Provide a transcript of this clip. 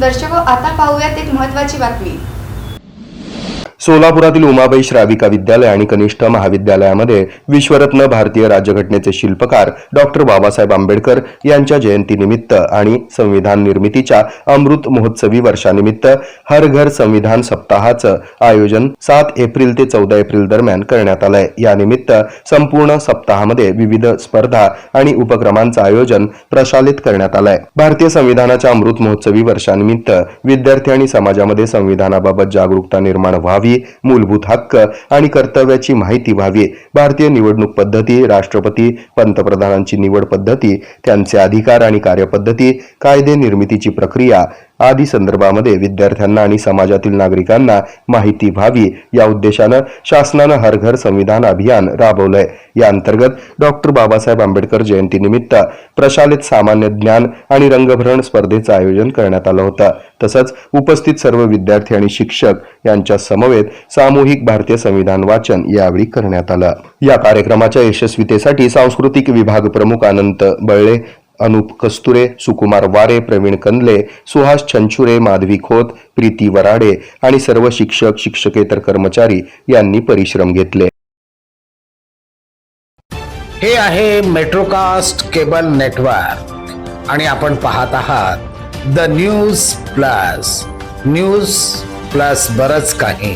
दर्शको हो, आता पाहूयात एक महत्त्वाची बातमी. सोलापुरातील उमाबाई श्राविका विद्यालय आणि कनिष्ठ महाविद्यालयामध्ये विश्वरत्न भारतीय राज्यघटनेचे शिल्पकार डॉक्टर बाबासाहेब आंबेडकर यांच्या जयंतीनिमित्त आणि संविधान निर्मितीच्या अमृत महोत्सवी वर्षानिमित्त हर घर संविधान सप्ताहाचं आयोजन सात एप्रिल ते चौदा एप्रिल दरम्यान करण्यात आलंय. यानिमित्त संपूर्ण सप्ताहामध्ये विविध स्पर्धा आणि उपक्रमांचं आयोजन प्रशालित करण्यात आलंय. भारतीय संविधानाच्या अमृत महोत्सवी वर्षानिमित्त विद्यार्थी आणि समाजामध्ये संविधानाबाबत जागरूकता निर्माण व्हावी मूलभूत हक्क आणि कर्तव्याची माहिती व्हावी. भारतीय निवडणूक पद्धती राष्ट्रपती पंतप्रधानांची निवड पद्धती त्यांचे अधिकार आणि कार्यपद्धती कायदे निर्मितीची प्रक्रिया आदी संदर्भामध्ये विद्यार्थ्यांना आणि समाजातील नागरिकांना माहिती व्हावी या उद्देशानं शासनानं हर घर संविधान अभियान राबवलंय. या अंतर्गत डॉक्टर बाबासाहेब आंबेडकर जयंतीनिमित्त प्रशालित सामान्य ज्ञान आणि रंगभरण स्पर्धेचं आयोजन करण्यात आलं होतं. तसंच उपस्थित सर्व विद्यार्थी आणि शिक्षक यांच्या समवेत सामूहिक भारतीय संविधान वाचन यावेळी करण्यात आलं. या कार्यक्रमाच्या यशस्वीतेसाठी सांस्कृतिक विभाग प्रमुख अनंत बळले अनुप कस्तुरे सुकुमार वारे प्रवीण कंदले सुहास छंछुरे माधवी खोत प्रीती वराडे आणि सर्व शिक्षक शिक्षकेतर कर्मचारी यांनी परिश्रम घेतले. हे आहे मेट्रोकास्ट केबल नेटवर्क आणि आपण पाहत आहात the news plus news plus बरच काही.